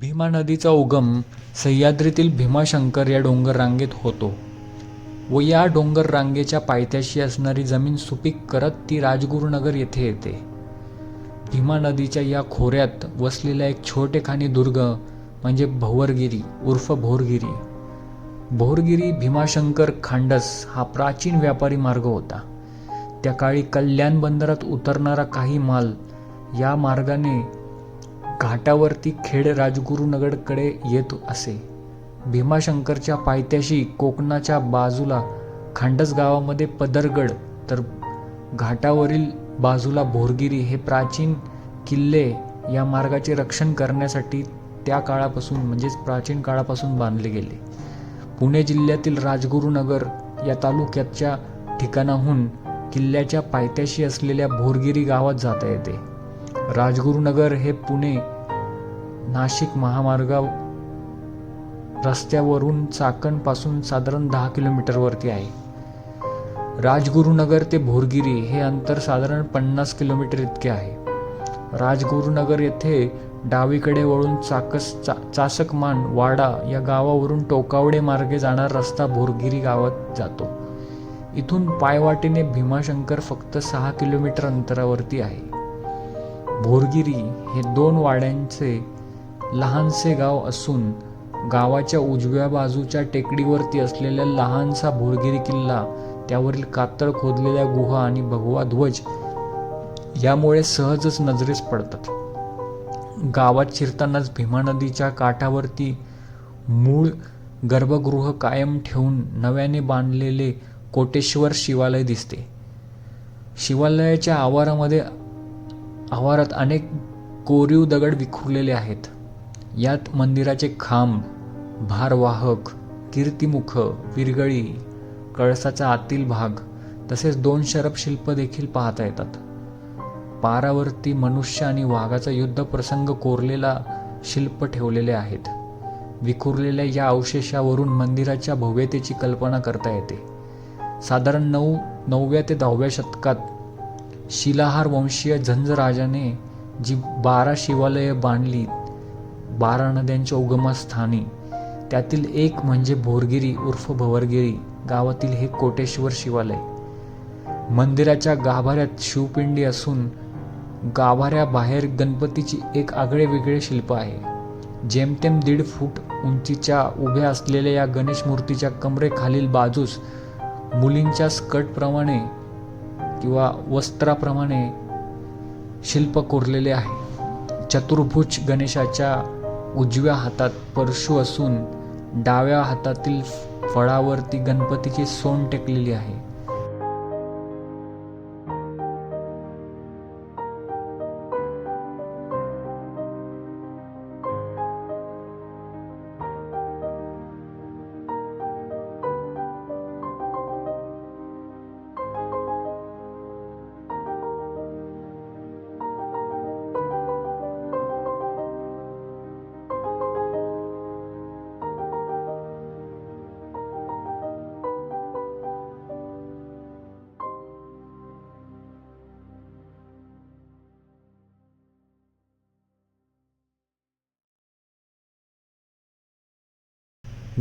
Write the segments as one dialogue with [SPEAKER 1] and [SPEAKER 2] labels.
[SPEAKER 1] भीमा नदीचा उगम सह्याद्रीतील भीमाशंकर या डोंगर रांगेत होतो. व या डोंगर रांगेच्या पायथ्याशी असणारी जमीन सुपीक करत ती राजगुरुनगर येथे येते. भीमा नदीच्या या खोऱ्यात वसलेला एक छोटेखानी दुर्ग म्हणजे भोवरगिरी उर्फ भोरगिरी. भोरगिरी भीमाशंकर खांडस हा प्राचीन व्यापारी मार्ग होता. त्या काळी कल्याण बंदरात उतरणारा काही माल या मार्गाने घाटावरती खेड राजगुरुनगरकडे येत असे. भीमाशंकरच्या पायथ्याशी कोकणाच्या बाजूला खांडस गावामध्ये पदरगड तर घाटावरील बाजूला भोरगिरी हे प्राचीन किल्ले या मार्गाचे रक्षण करण्यासाठी त्या काळापासून म्हणजेच प्राचीन काळापासून बांधले गेले. पुणे जिल्ह्यातील राजगुरुनगर या तालुक्याच्या ठिकाणाहून किल्ल्याच्या पायथ्याशी असलेल्या भोरगिरी गावात जाता येते. राजगुरुनगर हे पुणे नाशिक महामार्गा रस्त्यावरून चाकणपासून साधारण दहा किलोमीटरवरती आहे. राजगुरुनगर ते भोरगिरी हे अंतर साधारण पन्नास किलोमीटर इतके आहे. राजगुरुनगर येथे डावीकडे वळून चाकस चा चासकमान वाडा या गावावरून टोकावडे मार्गे जाणारा रस्ता भोरगिरी गावात जातो. इथून पायवाटेने भीमाशंकर फक्त सहा किलोमीटर अंतरावरती आहे. भोरगिरी हे दोन वाड्यांचे लहानसे गाव असून गावाच्या उजव्या बाजूच्या टेकडीवरती असलेला लहानसा भोरगिरी किल्ला त्यावरील कातळ खोदलेल्या गुहा आणि भगवा ध्वज यामुळे सहजच नजरेस पडतात. गावात शिरतानाच भीमा नदीच्या काठावरती मूळ गर्भगृह कायम ठेवून नव्याने बांधलेले कोटेश्वर शिवालय दिसते. शिवालयाच्या आवारामध्ये आवारात अनेक कोरीव दगड विखुरलेले आहेत. यात मंदिराचे खांब भारवाहक कीर्तिमुख विरगळी कळसाचा आतील भाग तसेच दोन शरप शिल्प देखील पाहता येतात. पारावरती मनुष्य आणि वाघाचा युद्ध प्रसंग कोरलेला शिल्प ठेवलेले आहेत. विखुरलेल्या या अवशेषावरून मंदिराच्या भव्यतेची कल्पना करता येते. साधारण नऊ नवव्या ते दहाव्या शतकात शिलाहार वंशीय झंज राजाने जी बारा शिवालये बांधली बारा नद्यांच्या उगमस्थानी. त्यातील एक म्हणजे भोरगिरी उर्फ भवरगिरी गावातील हे कोटेश्वर शिवालय. मंदिराच्या गाभाऱ्यात शिवपिंडी असून गाभाऱ्याबाहेर गणपतीची एक आगळे वेगळे शिल्प आहे. जेमतेम दीड फूट उंचीच्या उभ्या असलेल्या या गणेश मूर्तीच्या कमरेखालील बाजूस मुलींच्या स्कर्टप्रमाणे किंवा वस्त्राप्रमाणे शिल्प कोरलेले आहे. चतुर्भुज गणेशाच्या उजव्या हातात परशु असून डाव्या हातातील फळावरती गणपतीची सोंड टेकलेली आहे.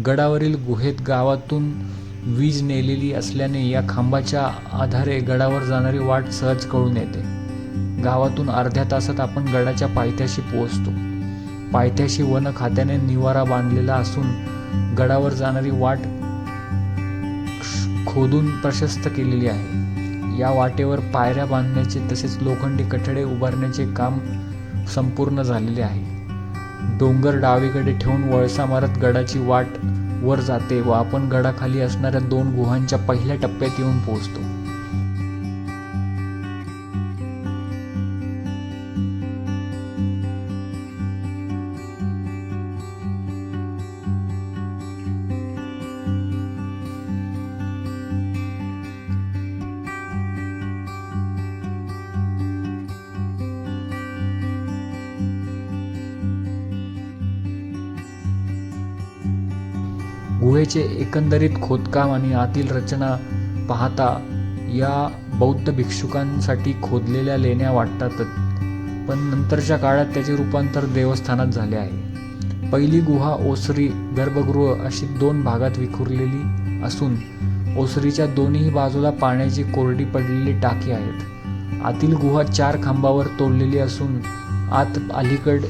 [SPEAKER 1] गडावरील गुहेत गावातून वीज नेलेली असल्याने या खांबाच्या आधारे गडावर जाणारी वाट सहज कळून येते. गावातून अर्ध्या तासात आपण गडाच्या पायथ्याशी पोहोचतो. पायथ्याशी वन खात्याने निवारा बांधलेला असून गडावर जाणारी वाट खोदून प्रशस्त केलेली आहे. या वाटेवर पायऱ्या बांधण्याचे तसेच लोखंडी कठडे उभारण्याचे काम संपूर्ण झालेले आहे. डोंगर डावीकडे ठेवून वळसा मारत गडाची वाट वर जाते व आपण गडाखाली असणाऱ्या दोन गुहांच्या पहिल्या टप्प्यात येऊन पोहोचतो. गुहेचे एकंदरीत खोदकाम आणि आतील रचना पाहता या बौद्ध भिक्षुकांसाठी खोदलेल्या लेण्या वाटतातच. पण नंतरच्या काळात त्याचे रूपांतर देवस्थानात झाले आहे. पहिली गुहा ओसरी गर्भगृह अशी दोन भागात विखुरलेली असून ओसरीच्या दोन्ही बाजूला पाण्याची कोरडी पडलेली टाकी आहेत. आतील गुहा चार खांबावर तोडलेली असून आत अलीकड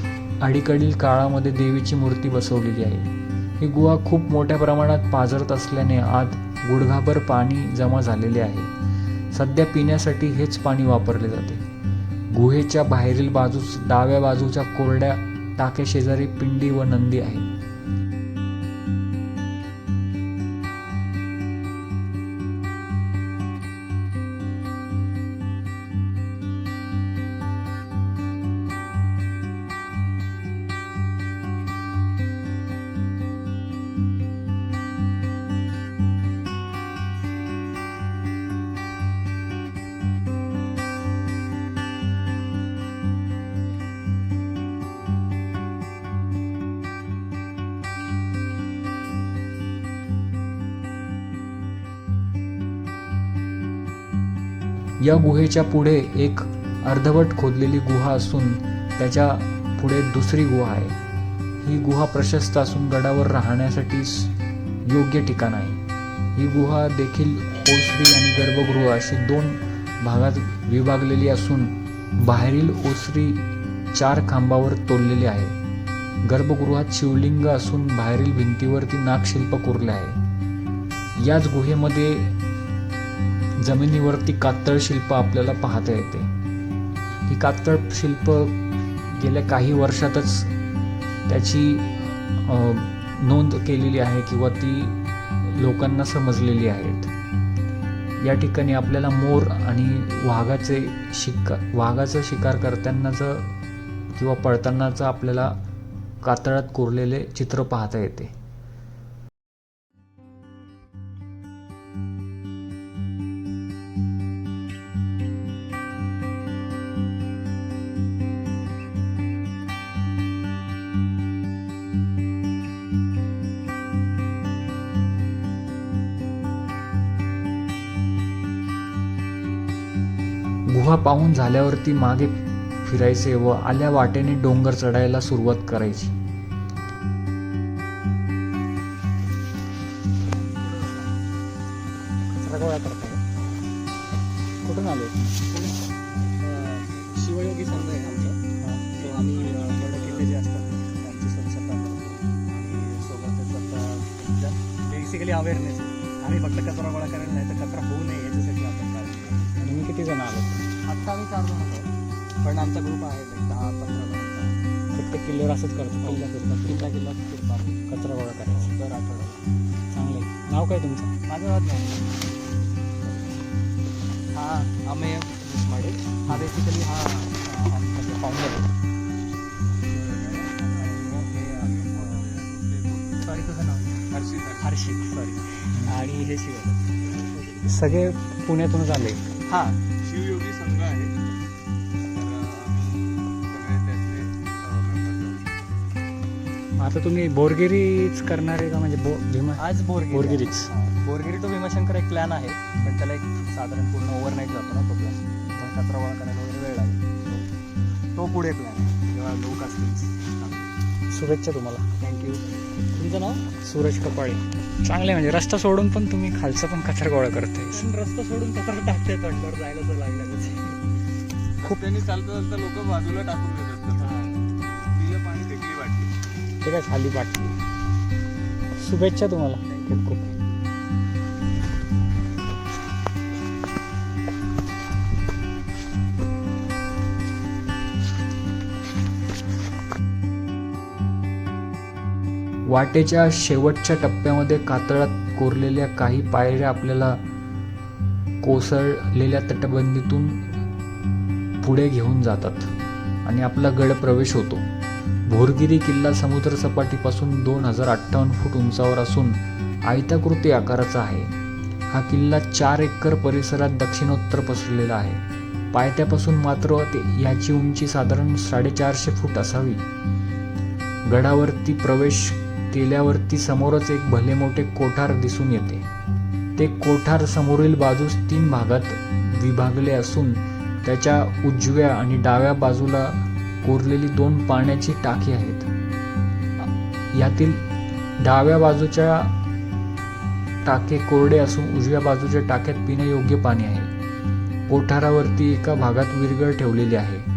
[SPEAKER 1] अलीकडील काळामध्ये देवीची मूर्ती बसवलेली आहे. ही गुहा खूप मोठ्या प्रमाणात पाझरत असल्याने आत गुडघाभर पाणी जमा झालेले आहे. सध्या पिण्यासाठी हेच पाणी वापरले जाते. गुहेच्या बाहेरील बाजूस डाव्या बाजूच्या कोरड्या टाकेशेजारी पिंडी व नंदी आहे. या गुहेच्या पुढे एक अर्धवट खोदलेली गुहा असून त्याच्या पुढे दुसरी गुहा आहे. ही गुहा प्रशस्त असून गडावर राहण्यासाठी योग्य ठिकाण आहे. ही गुहा देखील ओसरी आणि गर्भगृह अशी दोन भागात विभागलेली असून बाहेरील ओसरी चार खांबावर तोडलेली आहे. गर्भगृहात शिवलिंग असून बाहेरील भिंतीवरती नागशिल्प कोरले आहे. याच गुहेमध्ये जमिनीवरती कातळ शिल्प आपल्याला पाहता येते. ही कातळ शिल्प गेल्या काही वर्षातच त्याची नोंद केलेली आहे किंवा ती लोकांना समजलेली आहेत. या ठिकाणी आपल्याला मोर आणि वाघाचे शिकार वाघाचं शिकार करतानाचं किंवा पळतानाचं आपल्याला कातळात कोरलेले चित्र पाहता येते. गुहा पाहून झाल्यावरती मागे फिरायचे व आल्या वाटेने डोंगर चढायला सुरुवात करायची.
[SPEAKER 2] कचरा गोळा करताय कुठून आले?
[SPEAKER 3] शिवयोगी संघ आहे आमचा. तो आम्ही अ, गड किल्ले जे असतात त्यांची स्वच्छता करतो. आणि सोबतच आता बेसिकली अवेअरनेस आम्ही फक्त कचरा गोळा करायला नाही तर कचरा होऊ नये याच्यासाठी आपण.
[SPEAKER 2] आणि मी किती जण आलो
[SPEAKER 3] आत्ता आम्ही चार जण होतो पण आमचा ग्रुप आहे दहा पंधरा जणांचा
[SPEAKER 2] प्रत्येक किल्ल्यावर असंच करतो किल्ला फिरतात
[SPEAKER 3] किल्ला किल्ला फिरतो आम्ही
[SPEAKER 2] कचरा गोळा करायचा.
[SPEAKER 3] दर आठवड्याला.
[SPEAKER 2] चांगलं आहे. नाव काय तुमचं?
[SPEAKER 3] माझं नाव नाही हा अमेय देशमाडे हा बेसिकली हा म्हणजे फाउंडर आहे. सॉरी तुझं नाव. हर्षित हर्षित. सॉरी आणि हे शिव
[SPEAKER 2] सगळे पुण्यातूनच आले.
[SPEAKER 3] हां.
[SPEAKER 2] आता तुम्ही बोरगिरीच करणार आहे का? म्हणजे बो भीमा
[SPEAKER 3] आज बोरगिरी.
[SPEAKER 2] बोरगिरीच.
[SPEAKER 3] बोरगिरी टू भीमाशंकर एक प्लॅन आहे पण त्याला एक साधारण पूर्ण ओव्हरनाईट जातो ना तो प्लॅन कचरा गोळा करायला वगैरे वेळ लागेल. तो पुढे प्लॅन आहे. जेव्हा लोक असतील.
[SPEAKER 2] शुभेच्छा तुम्हाला.
[SPEAKER 3] थँक्यू
[SPEAKER 2] तुमचं नाव? सूरज कपाळे. चांगले म्हणजे रस्ता सोडून पण तुम्ही खालचा पण कचरा गोळा करताय.
[SPEAKER 3] पण रस्ता सोडून कचरा टाकते तोंडावर जायला तर लागणारच
[SPEAKER 4] खूप त्यांनी चालता चालता लोक बाजूला टाकून
[SPEAKER 2] ते काय खाली पाठली शुभेच्छा तुम्हाला. खूप खूप.
[SPEAKER 1] वाटेच्या शेवटच्या टप्प्यामध्ये कातळात कोरलेल्या काही पायऱ्या आपल्याला कोसळलेल्या तटबंदीतून पुढे घेऊन जातात आणि आपला गड प्रवेश होतो. भोरगिरी किल्ला समुद्रसपाटीपासून दोन हजार अठ्ठावन्न फूट उंचावर असून आयताकृती आकाराचा आहे. हा किल्ला चार एकर परिसरात दक्षिणोत्तर पसरलेला आहे. पायथ्यापासून मात्र ते याची उंची साधारण साडेचारशे फूट असावी. गडावरती प्रवेश केल्यावरती समोरच एक भले मोठे कोठार दिसून येते. ते कोठार समोरील बाजूस तीन भागात विभागले असून त्याच्या उजव्या आणि डाव्या बाजूला कोरलेली दोन पाण्याची टाकी आहेत. यातील डाव्या बाजूच्या टाके कोरडे असून उजव्या बाजूच्या टाक्यात पिण्यायोग्य पाणी आहे. कोठारावरती एका भागात विरगळ ठेवलेली आहे.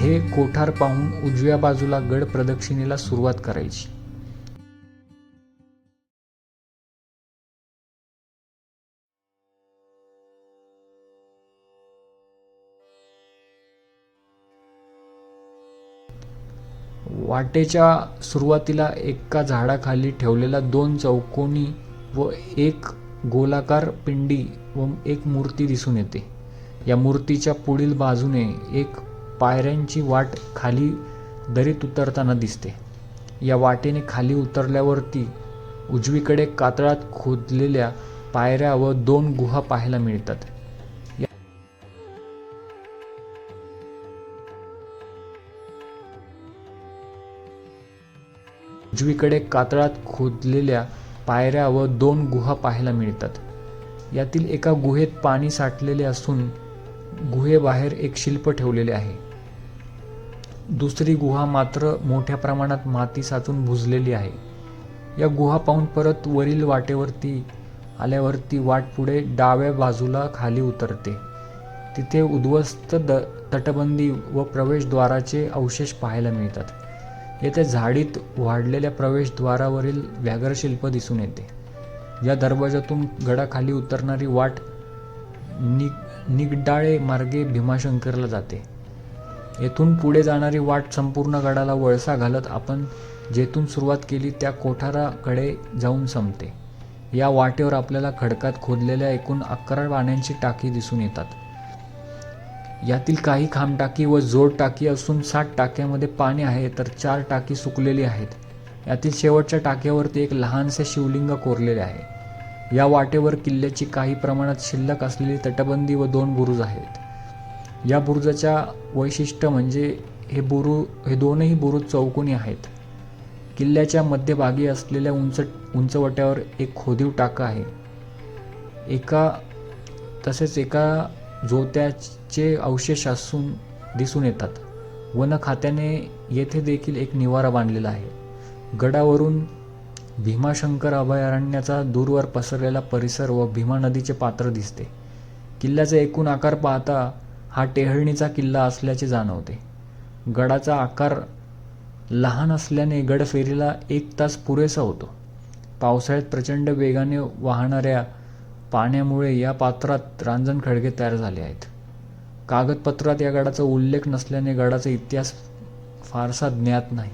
[SPEAKER 1] हे कोठार पाहून उजव्या बाजूला गड प्रदक्षिणेला सुरुवात करायची. वाटेच्या सुरुवातीला एका झाडाखाली ठेवलेला दोन चौकोनी व एक गोलाकार पिंडी व एक मूर्ती दिसून येते. या मूर्तीच्या पुढील बाजूने एक पायऱ्यांची वाट खाली दरीत उतरताना दिसते. या वाटेने खाली उतरल्यावरती उजवीकडे कातळात खोदलेल्या पायऱ्या व दोन गुहा पाहायला मिळतात. उजवीकडे कातळात खोदलेल्या पायऱ्या व दोन गुहा पाहायला मिळतात. यातील एका गुहेत पाणी साठलेले असून गुहेबाहेर एक शिल्प ठेवलेले आहे. दुसरी गुहा मात्र मोठ्या प्रमाणात माती साचून भुजलेली आहे. या गुहा पाहून परत वरील वाटेवरती आल्यावरती वाट पुढे डाव्या बाजूला खाली उतरते. तिथे उद्ध्वस्त द तटबंदी व प्रवेशद्वाराचे अवशेष पाहायला मिळतात. येथे झाडीत वाढलेल्या प्रवेशद्वारावरील व्याघ्रशिल्प दिसून येते. या दरवाजातून गडाखाली उतरणारी वाट नि निगडाळे मार्गे भीमाशंकरला जाते. येथून पुढे जाणारी वाट संपूर्ण गडाला वळसा घालत आपण जेथून सुरुवात केली त्या कोठाराकडे जाऊन संपते. या वाटेवर आपल्याला खडकात खोदलेल्या एकूण अकरा पाण्यांची टाकी दिसून येतात. यातील काही खांबटाकी व जोड टाकी असून सात टाक्यामध्ये पाणी आहे तर चार टाकी सुकलेली आहेत. यातील शेवटच्या टाक्यावरती एक लहानसे शिवलिंग कोरलेले आहे. या वाटेवर किल्ल्याची काही प्रमाणात शिल्लक असलेली तटबंदी व दोन बुरुज आहेत. या बुरुजाच्या वैशिष्ट्य म्हणजे हे बुरु हे दोनही बुरुज चौकोनी आहेत. किल्ल्याच्या मध्यभागी असलेल्या उंच उंचवट्यावर एक खोदीव टाका आहे. एका तसेच एका जोत्याचे अवशेष असून दिसून येतात. वन खात्याने येथे देखील एक निवारा बांधलेला आहे. गडावरून भीमाशंकर अभयारण्याचा दूरवर पसरलेला परिसर व भीमा नदीचे पात्र दिसते. किल्ल्याचा एकूण आकार पाहता हा टेहळणीचा किल्ला असल्याचे जाणवते. गडाचा आकार लहान असल्याने गडफेरीला एक तास पुरेसा होतो. पावसाळ्यात प्रचंड वेगाने वाहणाऱ्या पाण्यामुळे या पात्रात रांजण खडगे तयार झाले आहेत. कागदपत्रात या गडाचा उल्लेख नसल्याने गडाचा इतिहास फारसा ज्ञात नाही.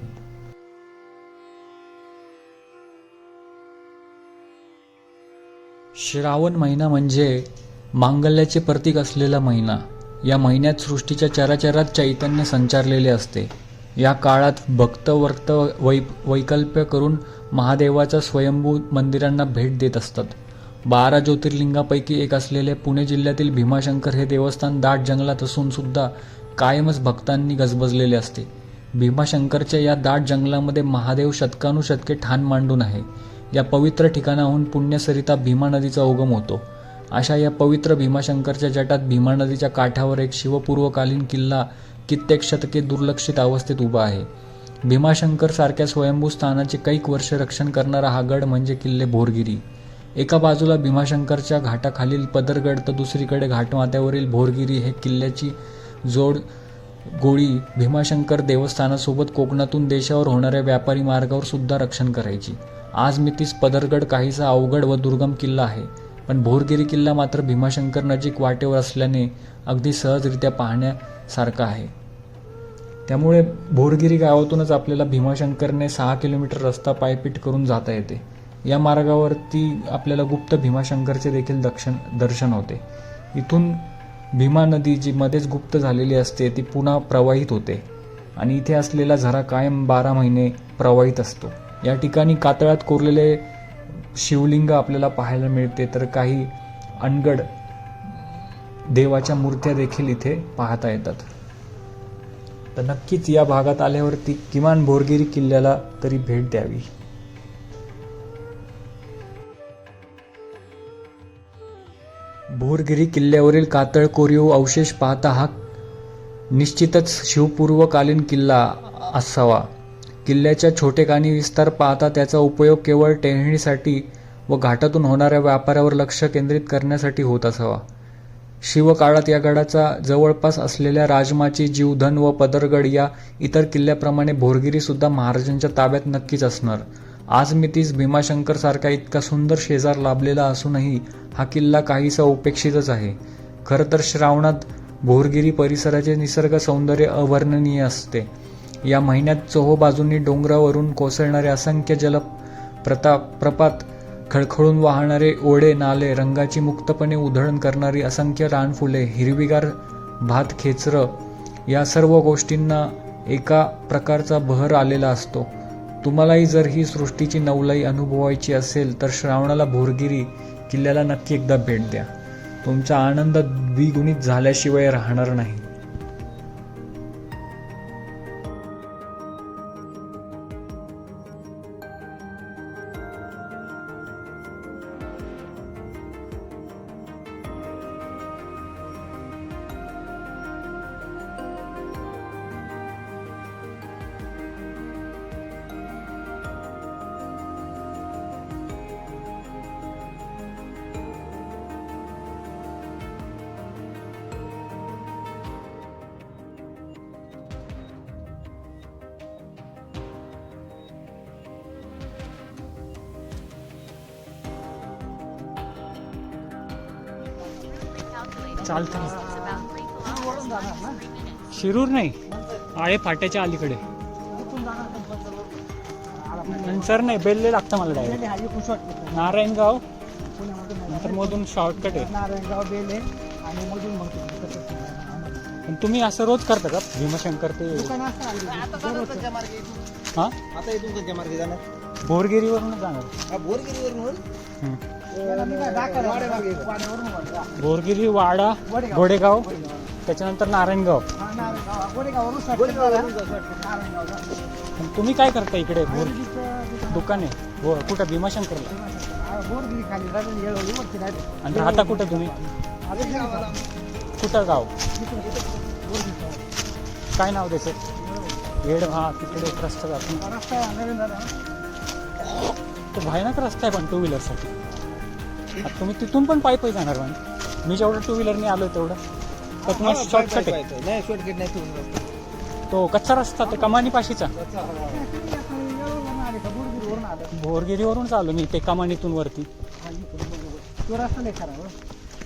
[SPEAKER 1] श्रावण महिना म्हणजे मांगल्याचे प्रतीक असलेला महिना. या महिन्यात सृष्टीच्या चराचरात चैतन्य संचारलेले असते. या काळात भक्त वर्त वै वैकल्प्य करून महादेवाच्या स्वयंभू मंदिरांना भेट देत असतात. बारा ज्योतिर्लिंगापैकी एक असलेले पुणे जिल्ह्यातील भीमाशंकर हे देवस्थान दाट जंगलात असून सुद्धा कायमच भक्तांनी गजबजलेले असते. भीमाशंकरच्या या दाट जंगलामध्ये महादेव शतकानुशतके ठाण मांडून आहे. या पवित्र ठिकाणाहून पुण्यसरिता भीमा नदीचा उगम होतो. अशा या पवित्र भीमाशंकरच्या जटात भीमा नदीच्या काठावर एक शिवपूर्वकालीन किल्ला कित्येक शतके दुर्लक्षित अवस्थेत उभा आहे. भीमाशंकर सारख्या स्वयंभू स्थानाचे कैक वर्ष रक्षण करणारा हा गड म्हणजे किल्ले भोरगिरी. एका बाजूला भीमाशंकरच्या घाटाखालील पदरगड तर दुसरीकडे घाटमाथ्यावरील भोरगिरी हे किल्ल्याची जोड गोळी भीमाशंकर देवस्थानासोबत कोकणातून देशावर होणाऱ्या व्यापारी मार्गावर सुद्धा रक्षण करायची. आज मी पदरगड काहीसा अवघड व दुर्गम किल्ला आहे पण भोरगिरी किल्ला मात्र भीमाशंकर नजीक वाटेवर असल्याने अगदी सहजरित्या पाहण्यासारखा आहे. त्यामुळे भोरगिरी गावातूनच आपल्याला भीमाशंकरने सहा किलोमीटर रस्ता पायपीट करून जाता येते. या मार्गावरती आपल्याला गुप्त भीमाशंकरचे देखील दक्षण दर्शन होते. इथून भीमा नदी जी मध्येच गुप्त झालेली असते ती पुन्हा प्रवाहित होते. आणि इथे असलेला झरा कायम बारा महिने प्रवाहित असतो. या ठिकाणी कातळात कोरलेले शिवलिंग आपल्याला पाहायला मिळते तर काही अनगड देवाच्या मूर्त्या देखील इथे पाहता येतात. तर नक्कीच या भागात आल्यावरती किमान भोरगिरी किल्ल्याला तरी भेट द्यावी. भोरगिरी किल्ल्यावरील कातळ कोरीव अवशेष पाहता हा निश्चितच शिवपूर्वकालीन किल्ला असावा. किल्ल्याच्या छोटेखानी विस्तार पाहता त्याचा उपयोग केवळ टेहळणीसाठी व घाटातून होणाऱ्या व्यापारावर लक्ष केंद्रित करण्यासाठी होत असावा. शिवकाळात या गडाचा जवळपास असलेल्या राजमाची जीवधन व पदरगड या इतर किल्ल्याप्रमाणे भोरगिरीसुद्धा महाराजांच्या ताब्यात नक्कीच असणार. आज मी तीच भीमाशंकर सारखा इतका सुंदर शेजार लाभलेला असूनही हा किल्ला काहीसा उपेक्षितच आहे. खरं तर श्रावणात भोरगिरी परिसराचे निसर्ग सौंदर्य अवर्णनीय असते. या महिन्यात चोहोबाजूंनी डोंगरावरून कोसळणारे असंख्य जल प्रताप प्रपात खळखळून वाहणारे ओढे नाले रंगाची मुक्तपणे उधळण करणारी असंख्य रानफुले हिरवीगार भात खेचरं या सर्व गोष्टींना एका प्रकारचा बहर आलेला असतो. तुम्हालाही जर ही सृष्टीची नवलाई अनुभवायची असेल तर श्रावणाला भोरगिरी किल्ल्याला नक्की एकदा भेट द्या. तुमचा आनंद द्विगुणित झाल्याशिवाय राहणार नाही.
[SPEAKER 2] चालतं शिरूर नाही आळे फाट्याच्या अलीकडे. नंतर नाही बेल्ले लागतं मला डायरेक्ट नारायणगाव नंतर मधून शॉर्टकट आहे.
[SPEAKER 5] नारायणगाव बेले आणि मधून मग तुम्ही कसं
[SPEAKER 2] पण तुम्ही असं रोज करता का? भीमशंकर ते? हा?
[SPEAKER 5] आता इथून कोणत्या मार्गे जाणार.
[SPEAKER 2] भोरगिरीवरून जाणार.
[SPEAKER 5] हा, बोरगिरीवरून
[SPEAKER 2] बोरगिरी वाडा घोडेगाव त्याच्यानंतर नारायणगाव. तुम्ही काय करता इकडे?
[SPEAKER 5] बोर
[SPEAKER 2] दुकान? आहे कुठं?
[SPEAKER 5] भीमाशंकर
[SPEAKER 2] आणि राहता कुठं तुम्ही? कुठं गाव? काय नाव त्याचं? वेड हा तिकडे रस्ता जातो. तो भयानक रस्ता आहे पण टू व्हीलरसाठी आता तुम्ही तिथून पण पायी पायी जाणार पण मी जेवढं टू व्हीलरने आलो तेवढं. तर तुम्हाला शॉर्टकट आहे.
[SPEAKER 5] नाही शॉर्टकट नाही तुम्ही
[SPEAKER 2] तो कच्चा रस्ता ते कमानी पाशीचा
[SPEAKER 5] येळवलं आले
[SPEAKER 2] मी ते कमानीतून वरती.
[SPEAKER 5] तो रस्ता नाही खरा.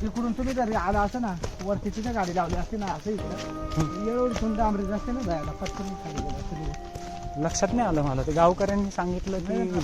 [SPEAKER 5] इकडून तुम्ही जर आला असं ना वरती तिथे गाडी लावली असते ना असं इकडं. येळवडीतून डांबरी रस्ते ना जायला पटकन खाली गेलं असतं.
[SPEAKER 2] लक्षात नाही आलं मला ते गावकऱ्यांनी सांगितलं की